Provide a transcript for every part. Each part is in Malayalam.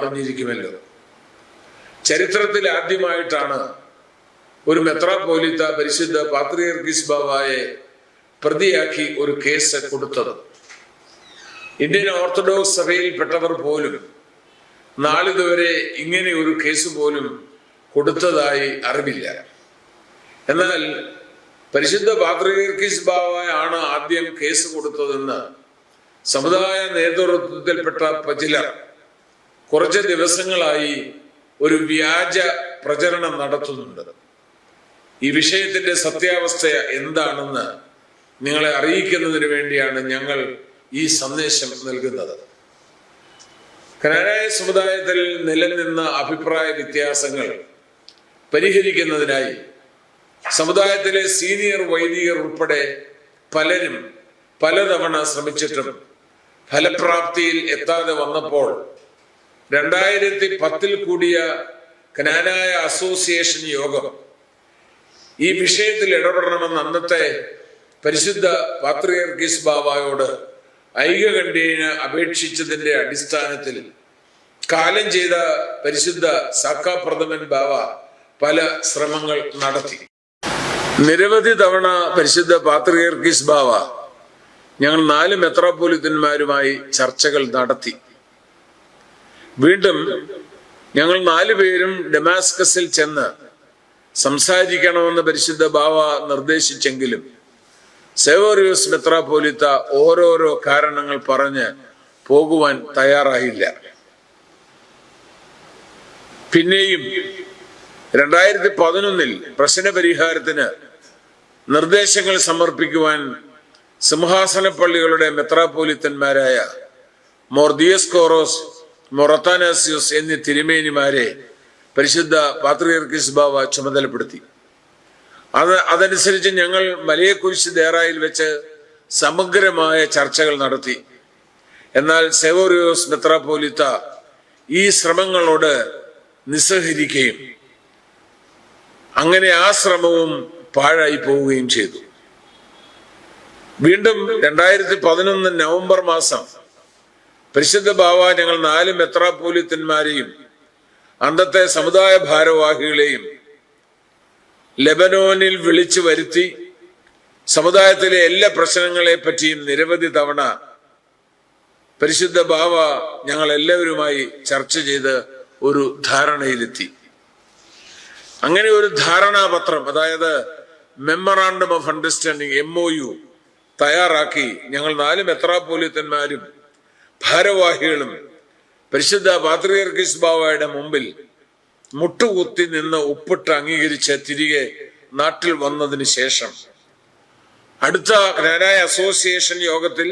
അറിഞ്ഞിരിക്കുമല്ലോ ചരിത്രത്തിൽ ആദ്യമായിട്ടാണ് ഒരു മെത്രാപോലിത്ത പരിശുദ്ധ പാത്രിയർഗീസ് ബാബായെ പ്രതിയാക്കി ഒരു കേസ് കൊടുത്തത്. ഇന്ത്യൻ ഓർത്തഡോക്സ് സഭയിൽ സഭയിൽപ്പെട്ടവർ പോലും നാളിതുവരെ ഇങ്ങനെ ഒരു കേസ് പോലും കൊടുത്തതായി അറിവില്ല. എന്നാൽ പരിശുദ്ധ പാത്രികീസ് ബാബായാണ് ആദ്യം കേസ് കൊടുത്തതെന്ന് സമുദായ നേതൃത്വത്തിൽപ്പെട്ട ചിലർ കുറച്ച് ദിവസങ്ങളായി ഒരു വ്യാജ പ്രചരണം നടത്തുന്നുണ്ട്. ഈ വിഷയത്തിന്റെ സത്യാവസ്ഥ എന്താണെന്ന് നിങ്ങളെ അറിയിക്കുന്നതിന് വേണ്ടിയാണ് ഞങ്ങൾ ഈ സന്ദേശം നൽകുന്നത്. കനാനായ സമുദായത്തിൽ നിലനിന്ന അഭിപ്രായ വ്യത്യാസങ്ങൾ പരിഹരിക്കുന്നതിനായി സമുദായത്തിലെ സീനിയർ വൈദികർ ഉൾപ്പെടെ പലരും പലതവണ ശ്രമിച്ചിട്ടും ഫലപ്രാപ്തിയിൽ എത്താതെ വന്നപ്പോൾ രണ്ടായിരത്തി പത്തിൽ കൂടിയ കനാനായ അസോസിയേഷൻ യോഗം ഈ വിഷയത്തിൽ ഇടപെടണമെന്ന് അന്നത്തെ പരിശുദ്ധ പാത്രിയർഗീസ് ബാബായോട് ഐകകണ്ഠ്യേന അപേക്ഷിച്ചതിന്റെ അടിസ്ഥാനത്തിൽ കാലം ചെയ്ത പരിശുദ്ധ സാക്കാ പ്രഥമൻ ബാബ പല ശ്രമങ്ങൾ നടത്തി. നിരവധി തവണ പരിശുദ്ധ പാത്രിയർഗീസ് ബാബ ഞങ്ങൾ നാല് മെത്രാപോലിത്തന്മാരുമായി ചർച്ചകൾ നടത്തി. വീണ്ടും ഞങ്ങൾ നാലു പേരും ഡെമാസ്കസിൽ ചെന്ന് സംസാരിക്കണമെന്ന് പരിശുദ്ധ ബാവ നിർദ്ദേശിച്ചെങ്കിലും സെവോറിയോസ് മെത്രാപോലിത്ത ഓരോരോ കാരണങ്ങൾ പറഞ്ഞ് പോകുവാൻ തയ്യാറായില്ല. പിന്നെയും രണ്ടായിരത്തി പതിനൊന്നിൽ പ്രശ്ന പരിഹാരത്തിന് നിർദ്ദേശങ്ങൾ സമർപ്പിക്കുവാൻ സിംഹാസന പള്ളികളുടെ മെത്രാപോലിത്തന്മാരായ മോർദിയസ്കോറോസ് മൊറത്താനാസിയോസ് എന്നീ തിരുമേനിമാരെ പരിശുദ്ധ പാത്രിയർക്കിസ് ബാവ ചുമതലപ്പെടുത്തി. അത് അതനുസരിച്ച് ഞങ്ങൾ മലയെക്കുരിശ് ദേറായിൽ വെച്ച് സമഗ്രമായ ചർച്ചകൾ നടത്തി. എന്നാൽ സെവോറിയോസ് മെത്രാപോലിത്ത ഈ ശ്രമങ്ങളോട് നിസ്സഹരിക്കുകയും അങ്ങനെ ആ ശ്രമവും പാഴായി പോവുകയും ചെയ്തു. വീണ്ടും രണ്ടായിരത്തി പതിനൊന്ന് നവംബർ മാസം പരിശുദ്ധ ബാവ ഞങ്ങൾ നാല് മെത്രാപോലിത്തന്മാരെയും അന്നത്തെ സമുദായ ഭാരവാഹികളെയും ലെബനോനിൽ വിളിച്ചു വരുത്തി സമുദായത്തിലെ എല്ലാ പ്രശ്നങ്ങളെ പറ്റിയും നിരവധി തവണ പരിശുദ്ധ ബാവ ഞങ്ങൾ എല്ലാവരുമായി ചർച്ച ചെയ്ത് ഒരു ധാരണയിലെത്തി. അങ്ങനെ ഒരു ധാരണാപത്രം അതായത് memorandum of understanding M O U തയ്യാറാക്കി ഞങ്ങൾ നാല് മെത്രാപോലിത്തന്മാരും ഭാരവാഹികളും പരിശുദ്ധ പാത്രിയർക്കിസ് ബാവയുടെ മുമ്പിൽ മുട്ടുകുത്തി നിന്ന് ഒപ്പിട്ട് അംഗീകരിച്ച് തിരികെ നാട്ടിൽ വന്നതിന് ശേഷം അടുത്ത ജ്ഞാനായ അസോസിയേഷൻ യോഗത്തിൽ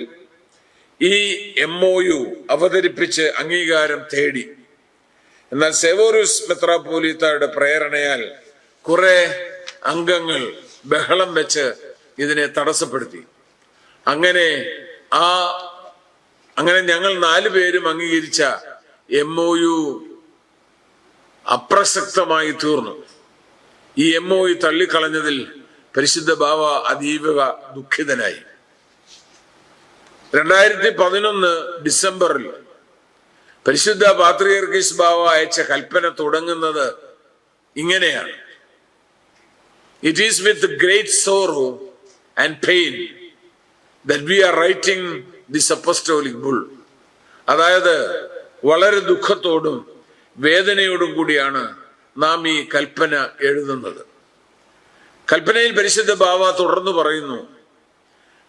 ഈ എം ഒ യു അവതരിപ്പിച്ച് അംഗീകാരം തേടി. എന്നാൽ സെവോറിസ് മെത്രാപോലീത്തയുടെ പ്രേരണയാൽ കുറെ അംഗങ്ങൾ ബഹളം വെച്ച് ഇതിനെ തടസ്സപ്പെടുത്തി. അങ്ങനെ ആ അങ്ങനെ ഞങ്ങൾ നാലു പേരും അംഗീകരിച്ച എം ഒ യു അപ്രസക്തമായി തീർന്നു. ഈ എം ഒ യു തള്ളിക്കളഞ്ഞതിൽ പരിശുദ്ധ ബാവ അതീവ ദുഃഖിതനായി. രണ്ടായിരത്തി പതിനൊന്ന് ഡിസംബറിൽ പരിശുദ്ധ പാത്രിയർക്കീസ് ബാവ അയച്ച കൽപ്പന തുടങ്ങുന്നത് ഇങ്ങനെയാണ്. It is with great sorrow and pain that we are writing this apostolic bull. അതായത് വളരെ ദുഃഖത്തോടും വേദനയോടും കൂടിയാണ് നാം ഈ കൽപ്പന എഴുതുന്നത്. കൽപ്പനയിൽ പരിശുദ്ധ ബാവ തുടർന്ന് പറയുന്നു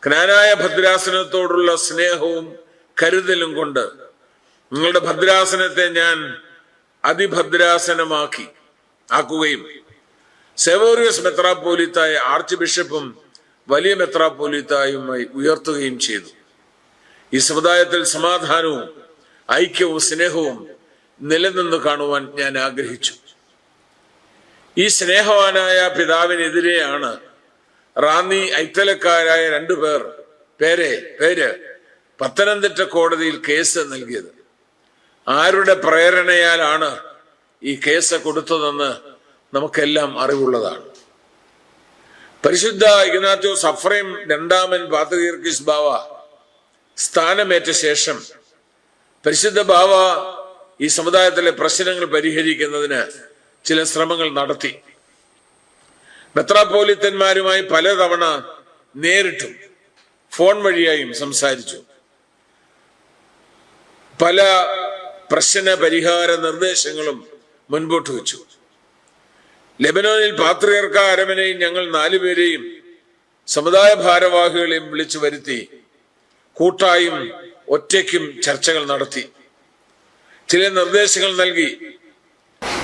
ജ്ഞാനായ ഭദ്രാസനത്തോടുള്ള സ്നേഹവും കരുതലും കൊണ്ട് നിങ്ങളുടെ ഭദ്രാസനത്തെ ഞാൻ അതിഭദ്രാസനമാക്കി ആക്കുകയും സെവോറിയസ് മെത്രാപ്പോലിത്തായ ആർച്ച് ബിഷപ്പും വലിയ മെത്രാപ്പോലിത്തായുമായി ഉയർത്തുകയും ചെയ്തു. ഈ സമുദായത്തിൽ സമാധാനവും ഐക്യവും സ്നേഹവും നിലനിന്ന് കാണുവാൻ ഞാൻ ആഗ്രഹിച്ചു. ഈ സ്നേഹവാനായ പിതാവിനെതിരെയാണ് റാന്നി ഐത്തലക്കാരായ രണ്ടു പേർ പേരെ പേര് പത്തനംതിട്ട കോടതിയിൽ കേസ് നൽകിയത്. ആരുടെ പ്രേരണയാലാണ് ഈ കേസ് കൊടുത്തതെന്ന് നമുക്കെല്ലാം അറിവുള്ളതാണ്. പരിശുദ്ധ ഇഗ്നാറ്റോ സഫ്രൈം രണ്ടാമൻ പാത്രീർക്കിസ് ബാവ സ്ഥാനമേറ്റ ശേഷം പരിശുദ്ധ ബാവ ഈ സമുദായത്തിലെ പ്രശ്നങ്ങൾ പരിഹരിക്കുന്നതിന് ചില ശ്രമങ്ങൾ നടത്തി. മെത്രാപോലിത്തന്മാരുമായി പലതവണ നേരിട്ടും ഫോൺ വഴിയായും സംസാരിച്ചു. പല പ്രശ്ന പരിഹാര നിർദ്ദേശങ്ങളും മുൻപോട്ട് വെച്ചു. ലെബനോനിൽ പാത്രിയർക്ക അരമനയും ഞങ്ങൾ നാലുപേരെയും സമുദായ ഭാരവാഹികളെയും വിളിച്ചു വരുത്തി കൂട്ടായും ഒറ്റയ്ക്കും ചർച്ചകൾ നടത്തി. ചില നിർദ്ദേശങ്ങൾ നൽകി.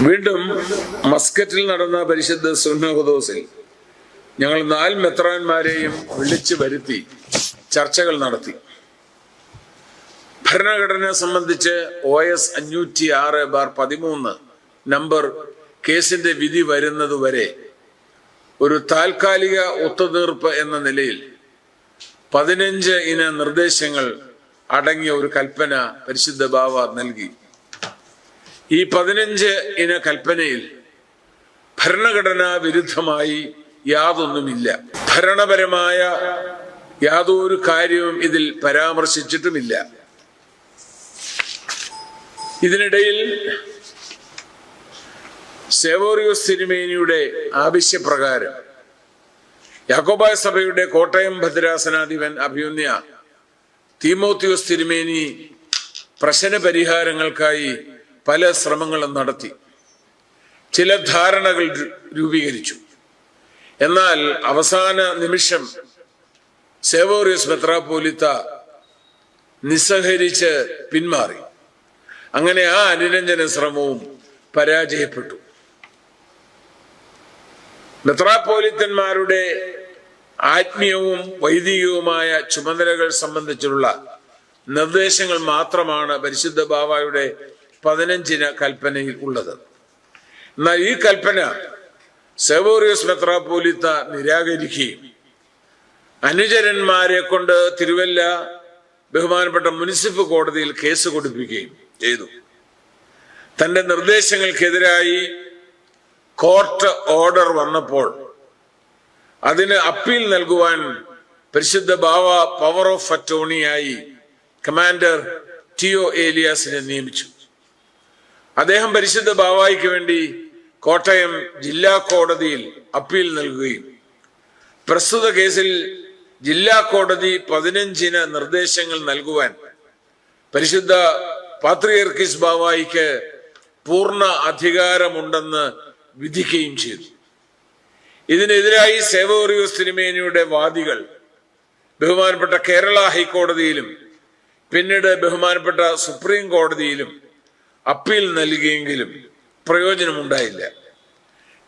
വീണ്ടും മസ്കറ്റിൽ നടന്ന പരിശുദ്ധ സുന്നഹദോസിൽ ഞങ്ങൾ നാല് മെത്രാന്മാരെയും വിളിച്ചു വരുത്തി ചർച്ചകൾ നടത്തി. ഭരണഘടന സംബന്ധിച്ച് ഒ എസ് അഞ്ഞൂറ്റി ആറ് ബാർ പതിമൂന്ന് നമ്പർ കേസിന്റെ വിധി വരുന്നതുവരെ ഒരു താൽക്കാലിക ഒത്തുതീർപ്പ് എന്ന നിലയിൽ പതിനഞ്ച് ഇന നിർദ്ദേശങ്ങൾ അടങ്ങിയ ഒരു കൽപ്പന പരിശുദ്ധ ബാവ നൽകി. ഈ പതിനഞ്ച് ഇന കൽപ്പനയിൽ ഭരണഘടനാ വിരുദ്ധമായി യാതൊന്നുമില്ല. ഭരണപരമായ യാതൊരു കാര്യവും ഇതിൽ പരാമർശിച്ചിട്ടുമില്ല. ഇതിനിടയിൽ സേവോറിയോസ് തിരുമേനിയുടെ ആവശ്യപ്രകാരം യാക്കോബായ സഭയുടെ കോട്ടയം ഭദ്രാസനാധിപൻ അഭിയുന്യ തീമോത്തിയോസ് തിരുമേനി പ്രശ്ന പരിഹാരങ്ങൾക്കായി പല ശ്രമങ്ങളും നടത്തി. ചില ധാരണകൾ രൂപീകരിച്ചു. എന്നാൽ അവസാന നിമിഷം സേവോറിയസ് മെത്രാപോലിത്ത നിസ്സഹരിച്ച് പിന്മാറി. അങ്ങനെ ആ അനുരഞ്ജന ശ്രമവും പരാജയപ്പെട്ടു. മെത്രാപ്പോലിത്തന്മാരുടെ ആത്മീയവും വൈദികവുമായ ചുമതലകൾ സംബന്ധിച്ചുള്ള നിർദ്ദേശങ്ങൾ മാത്രമാണ് പരിശുദ്ധ ബാബായുടെ പതിനഞ്ചിന കൽപ്പനയിൽ ഉള്ളത്. എന്നാൽ ഈ കൽപ്പന സെവോറിയസ് മെത്രാപ്പോലിത്ത നിരാകരിക്കുകയും അനുചരന്മാരെ കൊണ്ട് തിരുവല്ല ബഹുമാനപ്പെട്ട മുനിസിപ്പൽ കോടതിയിൽ കേസ് കൊടുപ്പിക്കുകയും ചെയ്തു. തന്റെ നിർദ്ദേശങ്ങൾക്കെതിരായി കോർട്ട് ഓർഡർ വന്നപ്പോൾ അതിന് അപ്പീൽ നൽകുവാൻ പരിശുദ്ധ ബാവ പവർ ഓഫ് അറ്റോണിയായി കമാൻഡർ ടിഒ ഏലിയാസിനെ നിയമിച്ചു. അദ്ദേഹം പരിശുദ്ധ ബാവായിക്ക് വേണ്ടി കോട്ടയം ജില്ലാ കോടതിയിൽ അപ്പീൽ നൽകുകയും പ്രസ്തുത കേസിൽ ജില്ലാ കോടതി പതിനഞ്ചിന് നിർദ്ദേശങ്ങൾ നൽകുവാൻ പരിശുദ്ധ പാത്രിയർക്കിസ് ബാവായിക്ക് പൂർണ അധികാരമുണ്ടെന്ന് വിധിക്കുകയും ചെയ്തു. ഇതിനെതിരായി സേവോറിയോ സിനിമേനയുടെ വാദികൾ ബഹുമാനപ്പെട്ട കേരള ഹൈക്കോടതിയിലും പിന്നീട് ബഹുമാനപ്പെട്ട സുപ്രീം കോടതിയിലും അപ്പീൽ നൽകിയെങ്കിലും പ്രയോജനമുണ്ടായില്ല.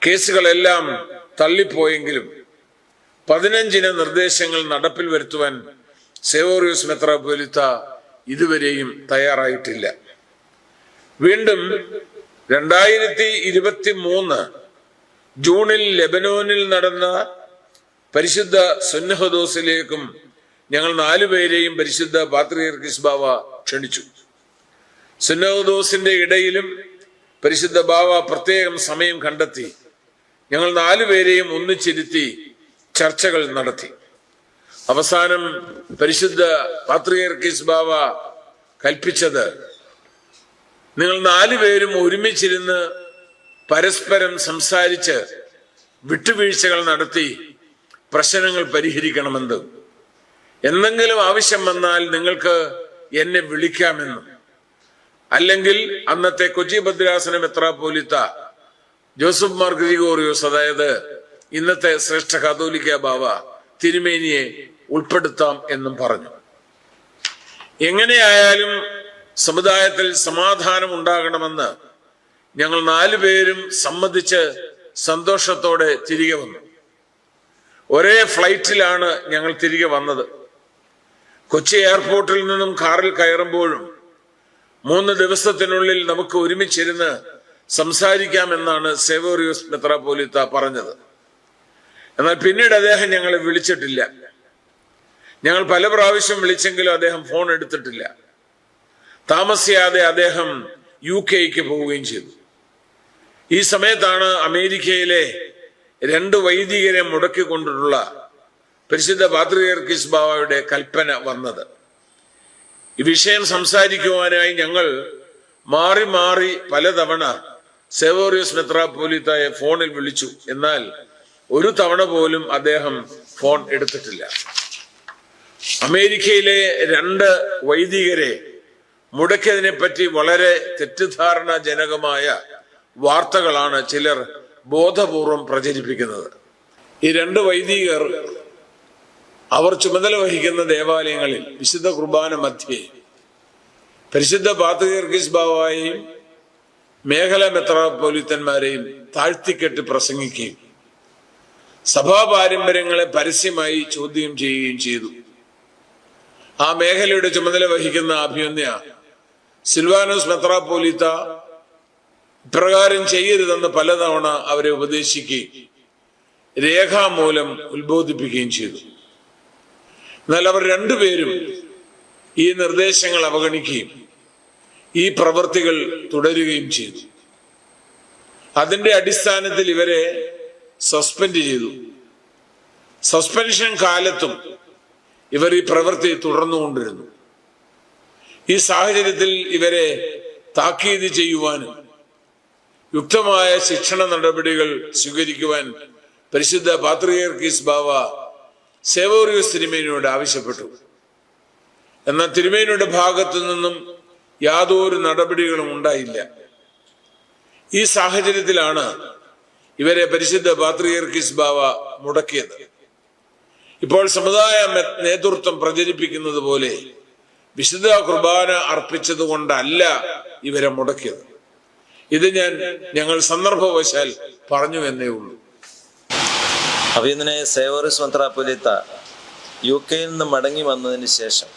കേസുകളെല്ലാം തള്ളിപ്പോയെങ്കിലും പതിനഞ്ചിന് നിർദ്ദേശങ്ങൾ നടപ്പിൽ വരുത്തുവാൻ സേവോറിയോസ് മെത്രാപൊലിത്ത ഇതുവരെയും തയ്യാറായിട്ടില്ല. വീണ്ടും രണ്ടായിരത്തി ഇരുപത്തി മൂന്ന് ജൂണിൽ ലെബനോനിൽ നടന്ന പരിശുദ്ധ സുന്നഹദോസിലേക്കും ഞങ്ങൾ നാലുപേരെയും പരിശുദ്ധ പാത്രിയർക്കിസ് ബാവ ക്ഷണിച്ചു. സുന്നഹദോസിന്റെ ഇടയിലും പരിശുദ്ധ ബാവ പ്രത്യേകം സമയം കണ്ടെത്തി. ഞങ്ങൾ നാലുപേരെയും ഒന്നിച്ചിരുത്തി ചർച്ചകൾ നടത്തി. അവസാനം പരിശുദ്ധ പാത്രിയർക്കിസ് ബാവ കൽപ്പിച്ചത് നിങ്ങൾ നാലുപേരും ഒരുമിച്ചിരുന്ന് പരസ്പരം സംസാരിച്ച് വിട്ടുവീഴ്ചകൾ നടത്തി പ്രശ്നങ്ങൾ പരിഹരിക്കണമെന്ന്. എന്തെങ്കിലും ആവശ്യം വന്നാൽ നിങ്ങൾക്ക് എന്നെ വിളിക്കാമെന്നും. അല്ലെങ്കിൽ അന്നത്തെ കൊച്ചി ഭദ്രാസന മെത്രാപ്പോലിത്ത ജോസഫ് മാർ ഗ്രിഗോറിയോസ് അതായത് ഇന്നത്തെ ശ്രേഷ്ഠ കാതോലിക്ക ബാവ തിരുമേനിയെ ഉൾപ്പെടുത്താം എന്നും പറഞ്ഞു. എങ്ങനെയായാലും സമുദായത്തിൽ സമാധാനം ഉണ്ടാകണമെന്ന് ഞങ്ങൾ നാലു പേരും സമ്മതിച്ച് സന്തോഷത്തോടെ തിരികെ വന്നു. ഒരേ ഫ്ലൈറ്റിലാണ് ഞങ്ങൾ തിരികെ വന്നത്. കൊച്ചി എയർപോർട്ടിൽ നിന്നും കാറിൽ കയറുമ്പോഴും മൂന്ന് ദിവസത്തിനുള്ളിൽ നമുക്ക് ഒരുമിച്ചിരുന്ന് സംസാരിക്കാമെന്നാണ് സേവോറിയോസ് മെത്രാപോലിത്ത പറഞ്ഞത്. എന്നാൽ പിന്നീട് അദ്ദേഹം ഞങ്ങളെ വിളിച്ചിട്ടില്ല. ഞങ്ങൾ പല പ്രാവശ്യം വിളിച്ചെങ്കിലും അദ്ദേഹം ഫോൺ എടുത്തിട്ടില്ല. താമസിയാതെ അദ്ദേഹം യു കെക്ക് പോവുകയും ചെയ്തു. ഈ സമയത്താണ് അമേരിക്കയിലെ രണ്ട് വൈദികരെ മുടക്കിക്കൊണ്ടിട്ടുള്ള പരിശുദ്ധ പാത്രികർക്കിസ് ബാവയുടെ കൽപ്പന വന്നത്. ഈ വിഷയം സംസാരിക്കുവാനായി ഞങ്ങൾ മാറി മാറി പലതവണ സെവോറിയസ് മെത്രാപ്പോലിത്തായെ ഫോണിൽ വിളിച്ചു. എന്നാൽ ഒരു തവണ പോലും അദ്ദേഹം ഫോൺ എടുത്തിട്ടില്ല. അമേരിക്കയിലെ രണ്ട് വൈദികരെ മുടക്കിയതിനെ പറ്റി വളരെ തെറ്റിദ്ധാരണാജനകമായ വാർത്തകളാണ് ചിലർ ബോധപൂർവം പ്രചരിപ്പിക്കുന്നത്. ഈ രണ്ട് വൈദികർ അവർ ചുമതല വഹിക്കുന്ന ദേവാലയങ്ങളിൽ വിശുദ്ധ കുർബാന മധ്യേ പരിശുദ്ധ പാത്രീർഗീസ് ബാവായെയും മേഖല മെത്രാപ്പൊലിത്തന്മാരെയും താഴ്ത്തിക്കെട്ട് പ്രസംഗിക്കുകയും സഭാ പാരമ്പര്യങ്ങളെ പരസ്യമായി ചോദ്യം ചെയ്യുകയും ചെയ്തു. ആ മേഖലയുടെ ചുമതല വഹിക്കുന്ന അഭിമന്യ സിൽവാനോസ് മെത്രാപ്പോലിത്ത ഇപ്രകാരം ചെയ്യരുതെന്ന് പലതവണ അവരെ ഉപദേശിക്കുകയും രേഖാമൂലം ഉത്ബോധിപ്പിക്കുകയും ചെയ്തു. എന്നാൽ അവർ രണ്ടുപേരും ഈ നിർദ്ദേശങ്ങൾ അവഗണിക്കുകയും ഈ പ്രവൃത്തികൾ തുടരുകയും ചെയ്തു. അതിന്റെ അടിസ്ഥാനത്തിൽ ഇവരെ സസ്പെൻഡ് ചെയ്തു. സസ്പെൻഷൻ കാലത്തും ഇവർ ഈ പ്രവൃത്തി തുടർന്നുകൊണ്ടിരുന്നു. ഈ സാഹചര്യത്തിൽ ഇവരെ താക്കീത് ചെയ്യുവാനും യുക്തമായ ശിക്ഷണ നടപടികൾ സ്വീകരിക്കുവാൻ പരിശുദ്ധ പാത്രികർക്കീസ് ബാവ സേവോറിയസ് തിരുമേനിയോട് ആവശ്യപ്പെട്ടു. എന്നാൽ തിരുമേനിയുടെ ഭാഗത്തു നിന്നും യാതൊരു നടപടികളും ഉണ്ടായില്ല. ഈ സാഹചര്യത്തിലാണ് ഇവരെ പരിശുദ്ധ പാത്രികർക്കീസ് ബാവ മുടക്കിയത്. ഇപ്പോൾ സമുദായ നേതൃത്വം പ്രചരിപ്പിക്കുന്നത് പോലെ വിശുദ്ധ കുർബാന അർപ്പിച്ചത് കൊണ്ടല്ല ഇവരെ മുടക്കിയത്. ഇത് ഞാൻ ഞങ്ങൾ സന്ദർഭവശാൽ പറഞ്ഞു എന്നേ ഉള്ളൂ. അഭിനന്ദനെ സേവറിസ് മന്ത്രാപ്പൊലിത്ത യു കെയിൽ നിന്ന് മടങ്ങി വന്നതിന് ശേഷം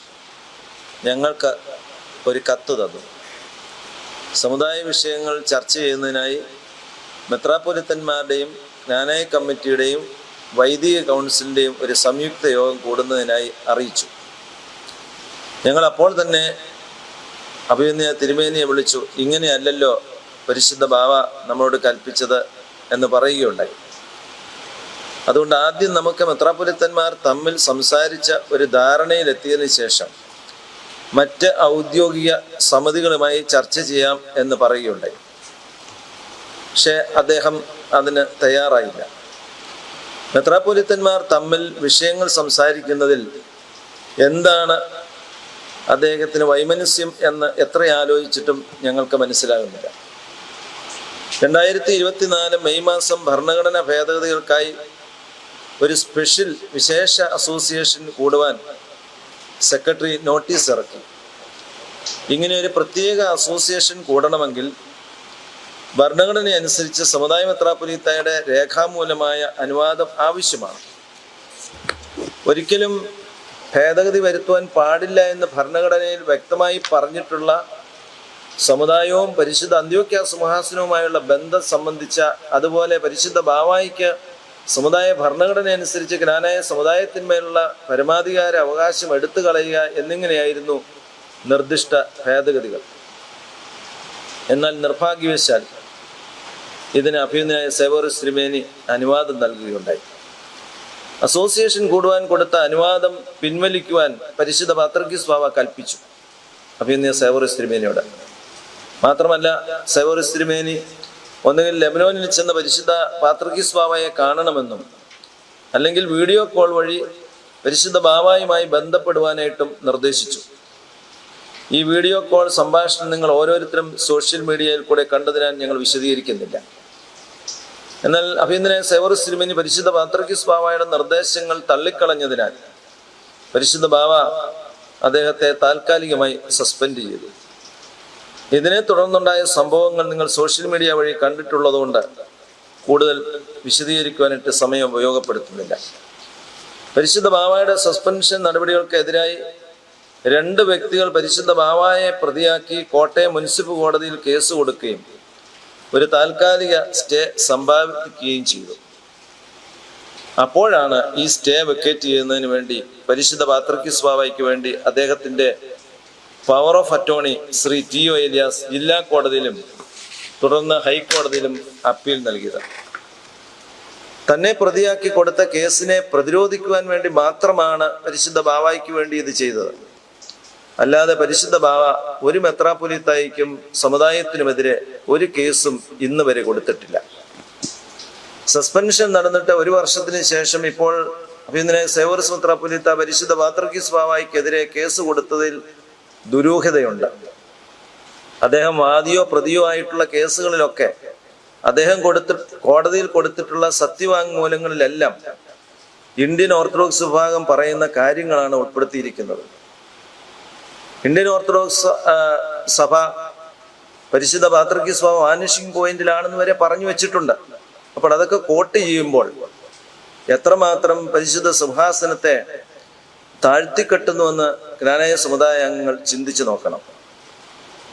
ഞങ്ങൾക്ക് ഒരു കത്ത് തന്നു. സമുദായ വിഷയങ്ങൾ ചർച്ച ചെയ്യുന്നതിനായി മെത്രാപൊലിത്തന്മാരുടെയും ജ്ഞാനായ കമ്മിറ്റിയുടെയും വൈദിക കൗൺസിലിന്റെയും ഒരു സംയുക്ത യോഗം കൂടുന്നതിനായി അറിയിച്ചു. ഞങ്ങൾ അപ്പോൾ തന്നെ അഭിനന്ദ തിരുമേനിയെ വിളിച്ചു ഇങ്ങനെയല്ലല്ലോ പരിശുദ്ധ ബാവ നമ്മളോട് കൽപ്പിച്ചത് എന്ന് പറയുകയുണ്ടായി. അതുകൊണ്ട് ആദ്യം നമുക്ക് മെത്രാപുരത്തന്മാർ തമ്മിൽ സംസാരിച്ച ഒരു ധാരണയിലെത്തിയതിനു ശേഷം മറ്റ് ഔദ്യോഗിക സമിതികളുമായി ചർച്ച ചെയ്യാം എന്ന് പറയുകയുണ്ടായി. പക്ഷെ അദ്ദേഹം അതിന് തയ്യാറായില്ല. മെത്രാപൊലിത്തന്മാർ തമ്മിൽ വിഷയങ്ങൾ സംസാരിക്കുന്നതിൽ എന്താണ് അദ്ദേഹത്തിന് വൈമനസ്യം എന്ന് എത്ര ആലോചിച്ചിട്ടും ഞങ്ങൾക്ക് മനസ്സിലാകുന്നില്ല. രണ്ടായിരത്തി ഇരുപത്തിനാല് മെയ് മാസം ഭരണഘടനാ ഭേദഗതികൾക്കായി ഒരു സ്പെഷ്യൽ വിശേഷ അസോസിയേഷൻ കൂടുവാൻ സെക്രട്ടറി നോട്ടീസ് ഇറക്കി. ഇങ്ങനെ ഒരു പ്രത്യേക അസോസിയേഷൻ കൂടണമെങ്കിൽ ഭരണഘടന അനുസരിച്ച് സമുദായ മെത്രാപ്പൊലീത്തയുടെ രേഖാമൂലമായ അനുവാദം ആവശ്യമാണ്. ഒരിക്കലും ഭേദഗതി വരുത്തുവാൻ പാടില്ല എന്ന് ഭരണഘടനയിൽ വ്യക്തമായി പറഞ്ഞിട്ടുള്ള സമുദായവും പരിശുദ്ധ അന്ത്യോക്യ സിംഹാസനവുമായുള്ള ബന്ധം സംബന്ധിച്ച അതുപോലെ പരിശുദ്ധ ബാവായിക്ക് സമുദായ ഭരണഘടന അനുസരിച്ച് ജ്ഞാനായ സമുദായത്തിന്മേലുള്ള പരമാധികാര അവകാശം എടുത്തു കളയുക എന്നിങ്ങനെയായിരുന്നു നിർദ്ദിഷ്ട ഭേദഗതികൾ. എന്നാൽ നിർഭാഗ്യവശാൽ ഇതിന് അഭ്യുന്നയായ സേവോർ ശ്രീമേനി അനുവാദം നൽകുകയുണ്ടായി. അസോസിയേഷൻ കൂടുവാൻ കൊടുത്ത അനുവാദം പിൻവലിക്കുവാൻ പരിശുദ്ധ പാത്രക്കിസ് സ്വാവ കൽപ്പിച്ചു. അഭിനയ സേവറിസ് തിരുമേനിയോട്. മാത്രമല്ല സേവറിസ് തിരുമേനി ഒന്നുകിൽ ലെബനോനിൽ ചെന്ന പരിശുദ്ധ പാത്രക്കിസ് സ്വാവയെ കാണണമെന്നും അല്ലെങ്കിൽ വീഡിയോ കോൾ വഴി പരിശുദ്ധ ബാവായുമായി ബന്ധപ്പെടുവാനായിട്ടും നിർദ്ദേശിച്ചു. ഈ വീഡിയോ കോൾ സംഭാഷണം നിങ്ങൾ ഓരോരുത്തരും സോഷ്യൽ മീഡിയയിൽ കൂടെ കണ്ടതിനാൽ ഞങ്ങൾ വിശദീകരിക്കുന്നില്ല. എന്നാൽ അഭിനന്ദനെ സേവറിസ് സിനിമിന് പരിശുദ്ധ പാത്രക്കിസ് ബാവയുടെ നിർദ്ദേശങ്ങൾ തള്ളിക്കളഞ്ഞതിനാൽ പരിശുദ്ധ ബാവ അദ്ദേഹത്തെ താൽക്കാലികമായി സസ്പെൻഡ് ചെയ്തു. ഇതിനെ തുടർന്നുണ്ടായ സംഭവങ്ങൾ നിങ്ങൾ സോഷ്യൽ മീഡിയ വഴി കണ്ടിട്ടുള്ളതുകൊണ്ട് കൂടുതൽ വിശദീകരിക്കുവാനായിട്ട് സമയം ഉപയോഗപ്പെടുത്തുന്നില്ല. പരിശുദ്ധ ബാവായുടെ സസ്പെൻഷൻ നടപടികൾക്കെതിരായി രണ്ട് വ്യക്തികൾ പരിശുദ്ധ ബാവായെ പ്രതിയാക്കി കോട്ടയം മുനിസിപ്പൽ കോടതിയിൽ കേസ് കൊടുക്കുകയും ഒരു താൽക്കാലിക സ്റ്റേ സമ്പാദിക്കുകയും ചെയ്തു. അപ്പോഴാണ് ഈ സ്റ്റേ വെക്കേറ്റ് ചെയ്യുന്നതിന് വേണ്ടി പരിശുദ്ധ പാത്രക്കി ബാവയ്ക്ക് വേണ്ടി അദ്ദേഹത്തിന്റെ power of attorney Shri T O Elias ജില്ലാ കോടതിയിലും തുടർന്ന് ഹൈക്കോടതിയിലും അപ്പീൽ നൽകിയത്. തന്നെ പ്രതിയാക്കി കൊടുത്ത കേസിനെ പ്രതിരോധിക്കുവാൻ വേണ്ടി മാത്രമാണ് പരിശുദ്ധ ബാവായ്ക്ക് വേണ്ടി ഇത് ചെയ്തത്. അല്ലാതെ പരിശുദ്ധ ബാവ ഒരു മെത്രാപൊലിത്തായിക്കും സമുദായത്തിനുമെതിരെ ഒരു കേസും ഇന്ന് വരെ കൊടുത്തിട്ടില്ല. സസ്പെൻഷൻ നടന്നിട്ട് ഒരു വർഷത്തിന് ശേഷം ഇപ്പോൾ അഭിനന്ദനെ സേവർസ് മെത്രാപൊലിത്ത പരിശുദ്ധ പാത്രക്കിസ് ബാവായിക്കെതിരെ കേസ് കൊടുത്തതിൽ ദുരൂഹതയുണ്ട്. അദ്ദേഹം വാദിയോ പ്രതിയോ ആയിട്ടുള്ള കേസുകളിലൊക്കെ അദ്ദേഹം കൊടുത്തി കോടതിയിൽ കൊടുത്തിട്ടുള്ള സത്യവാങ്മൂലങ്ങളിലെല്ലാം ഇന്ത്യൻ ഓർത്തഡോക്സ് വിഭാഗം പറയുന്ന കാര്യങ്ങളാണ് ഉൾപ്പെടുത്തിയിരിക്കുന്നത്. ഇന്ത്യൻ ഓർത്തഡോക്സ് സഭ പരിശുദ്ധ പാത്രക്കിസ് സ്വഭാവ വാനിഷിംഗ് പോയിന്റിലാണെന്ന് വരെ പറഞ്ഞു വെച്ചിട്ടുണ്ട്. അപ്പോൾ അതൊക്കെ കോട്ട് ചെയ്യുമ്പോൾ എത്രമാത്രം പരിശുദ്ധ സിംഹാസനത്തെ താഴ്ത്തിക്കെട്ടുന്നുവെന്ന് ജ്ഞാനായ സമുദായ അംഗങ്ങൾ ചിന്തിച്ചു നോക്കണം.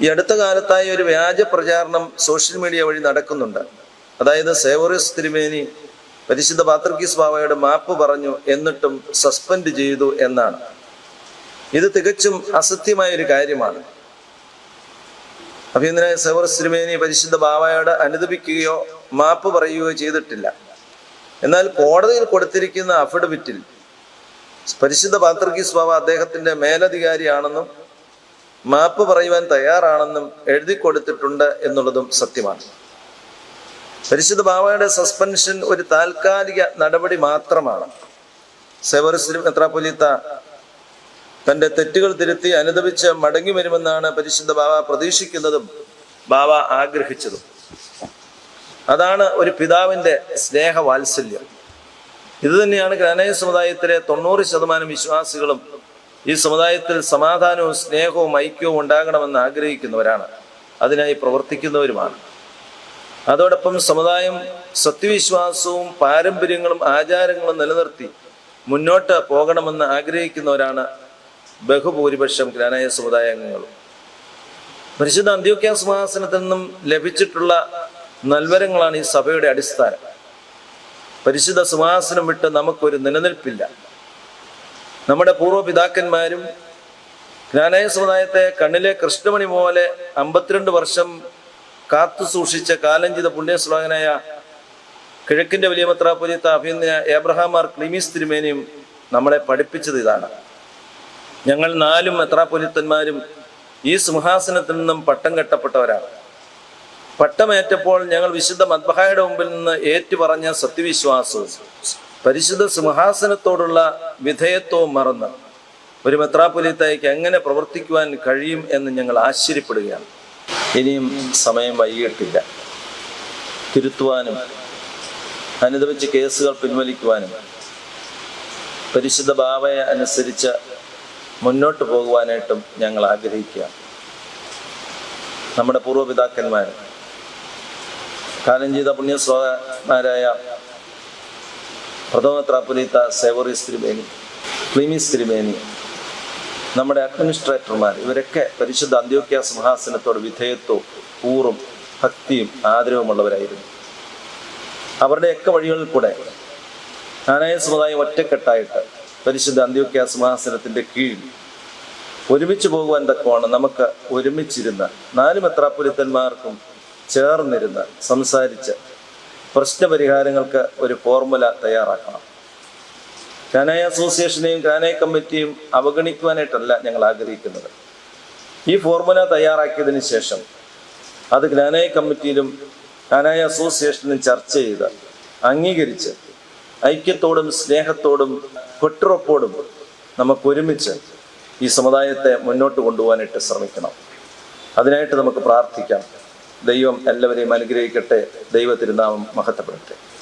ഈ അടുത്ത കാലത്തായി ഒരു വ്യാജ പ്രചാരണം സോഷ്യൽ മീഡിയ വഴി നടക്കുന്നുണ്ട്. അതായത് സേവറിയസ് തിരുമേനി പരിശുദ്ധ പാത്രക്കീസ് ബാബയുടെ മാപ്പ് പറഞ്ഞു എന്നിട്ടും സസ്പെൻഡ് ചെയ്തു എന്നാണ്. ഇത് തികച്ചും അസത്യമായ ഒരു കാര്യമാണ്. അഭിനന്ദനായ സേവറിയസ് ശ്രീമേനി പരിശുദ്ധ ബാബായോട് അനുദപിക്കുകയോ മാപ്പ് പറയുകയോ ചെയ്തിട്ടില്ല. എന്നാൽ കോടതിയിൽ കൊടുത്തിരിക്കുന്ന അഫിഡവിറ്റിൽ പരിശുദ്ധ പാത്രക്കീസ് ബാബ അദ്ദേഹത്തിന്റെ മേലധികാരിയാണെന്നും മാപ്പ് പറയുവാൻ തയ്യാറാണെന്നും എഴുതി കൊടുത്തിട്ടുണ്ട് എന്നുള്ളതും സത്യമാണ്. പരിശുദ്ധ ബാബയുടെ സസ്പെൻഷൻ ഒരു താൽക്കാലിക നടപടി മാത്രമാണ്. സെവർ ശ്രീ മെത്രാപ്പൊലീത്ത തന്റെ തെറ്റുകൾ തിരുത്തി അനുദപിച്ച് മടങ്ങി വരുമെന്നാണ് പരിശുദ്ധ ബാബ പ്രതീക്ഷിക്കുന്നതും ബാബ ആഗ്രഹിച്ചതും. അതാണ് ഒരു പിതാവിന്റെ സ്നേഹവാത്സല്യം. ഇത് തന്നെയാണ് ഗ്രാനയ സമുദായത്തിലെ തൊണ്ണൂറ് ശതമാനം വിശ്വാസികളും ഈ സമുദായത്തിൽ സമാധാനവും സ്നേഹവും ഐക്യവും ഉണ്ടാകണമെന്ന് ആഗ്രഹിക്കുന്നവരാണ്. അതിനായി പ്രവർത്തിക്കുന്നവരുമാണ്. അതോടൊപ്പം സമുദായം സത്യവിശ്വാസവും പാരമ്പര്യങ്ങളും ആചാരങ്ങളും നിലനിർത്തി മുന്നോട്ട് പോകണമെന്ന് ആഗ്രഹിക്കുന്നവരാണ് ബഹുഭൂരിപക്ഷം ഗ്രാനായ സമുദായ അംഗങ്ങളും പരിശുദ്ധ അന്ത്യോക്യ സിംഹാസനത്തിൽ നിന്നും ലഭിച്ചിട്ടുള്ള നൽവരങ്ങളാണ് ഈ സഭയുടെ അടിസ്ഥാനം. പരിശുദ്ധ സിംഹാസനം വിട്ട് നമുക്കൊരു നിലനിൽപ്പില്ല. നമ്മുടെ പൂർവപിതാക്കന്മാരും ജ്ഞാനായ സമുദായത്തെ കണ്ണിലെ കൃഷ്ണമണി പോലെ അമ്പത്തിരണ്ട് വർഷം കാത്തു സൂക്ഷിച്ച കാലം ചെയ്ത പുണ്യശ്ലോകനായ കിഴക്കിന്റെ വലിയ മെത്രാപ്പൊലിത്ത അഭിനന്ദന ഏബ്രഹാം മാർ ക്ലിമീസ് തിരുമേനിയും നമ്മളെ പഠിപ്പിച്ചത് ഇതാണ്. ഞങ്ങൾ നാലും മെത്രാപൊലിത്തന്മാരും ഈ സിംഹാസനത്തിൽ നിന്നും പട്ടം കെട്ടപ്പെട്ടവരാണ്. പട്ടമേറ്റപ്പോൾ ഞങ്ങൾ വിശുദ്ധ മദ്ബഹായുടെ മുമ്പിൽ നിന്ന് ഏറ്റുപറഞ്ഞ സത്യവിശ്വാസവും പരിശുദ്ധ സിംഹാസനത്തോടുള്ള വിധേയത്വവും മറന്ന് ഒരു മെത്രാപൊലിത്തയ്ക്ക് എങ്ങനെ പ്രവർത്തിക്കുവാൻ കഴിയും എന്ന് ഞങ്ങൾ ആശ്ചര്യപ്പെടുകയാണ്. ഇനിയും സമയം വൈകിട്ടില്ല തിരുത്തുവാനും അനുദവിച്ച് കേസുകൾ പിൻവലിക്കുവാനും പരിശുദ്ധ ഭാവയെ അനുസരിച്ച് മുന്നോട്ട് പോകുവാനായിട്ടും ഞങ്ങൾ ആഗ്രഹിക്കുക നമ്മുടെ പൂർവപിതാക്കന്മാർ കാലം ചെയ്ത പുണ്യസ്വമാരായ പ്രഥമ ത്രാപ്പുലീത്ത സേവറീസ് തിരുമേനി ക്ലീമീസ് തിരുമേനി നമ്മുടെ അഡ്മിനിസ്ട്രേറ്റർമാർ ഇവരൊക്കെ പരിശുദ്ധ അന്ത്യോക്യ സിംഹാസനത്തോട് വിധേയത്വവും കൂറും ഭക്തിയും ആദരവുമുള്ളവരായിരുന്നു. അവരുടെയൊക്കെ വഴികളിൽ കൂടെ നാനായ സമുദായം ഒറ്റക്കെട്ടായിട്ട് പരിശുദ്ധ അന്ത്യോക്യ സിംഹാസനത്തിന്റെ കീഴിൽ ഒരുമിച്ച് പോകുവാൻ തക്കമാണ് നമുക്ക് ഒരുമിച്ചിരുന്ന നാല് മെത്രാപ്പൊലിത്തന്മാർക്കും ചേർന്നിരുന്ന് സംസാരിച്ച് പ്രശ്നപരിഹാരങ്ങൾക്ക് ഒരു ഫോർമുല തയ്യാറാക്കണം. കാനായ അസോസിയേഷനെയും കാനായ കമ്മിറ്റിയും അവഗണിക്കുവാനായിട്ടല്ല ഞങ്ങൾ ആഗ്രഹിക്കുന്നത്. ഈ ഫോർമുല തയ്യാറാക്കിയതിന് ശേഷം അത് ജ്ഞാനായ കമ്മിറ്റിയിലും കാനായ അസോസിയേഷനിലും ചർച്ച ചെയ്ത് അംഗീകരിച്ച് ഐക്യത്തോടും സ്നേഹത്തോടും കൊട്ടുറപ്പോടും നമുക്ക് ഒരുമിച്ച് ഈ സമുദായത്തെ മുന്നോട്ട് കൊണ്ടുപോകാനായിട്ട് ശ്രമിക്കണം. അതിനായിട്ട് നമുക്ക് പ്രാർത്ഥിക്കാം. ദൈവം എല്ലാവരെയും അനുഗ്രഹിക്കട്ടെ. ദൈവ തിരുനാമം മഹത്വപ്പെടട്ടെ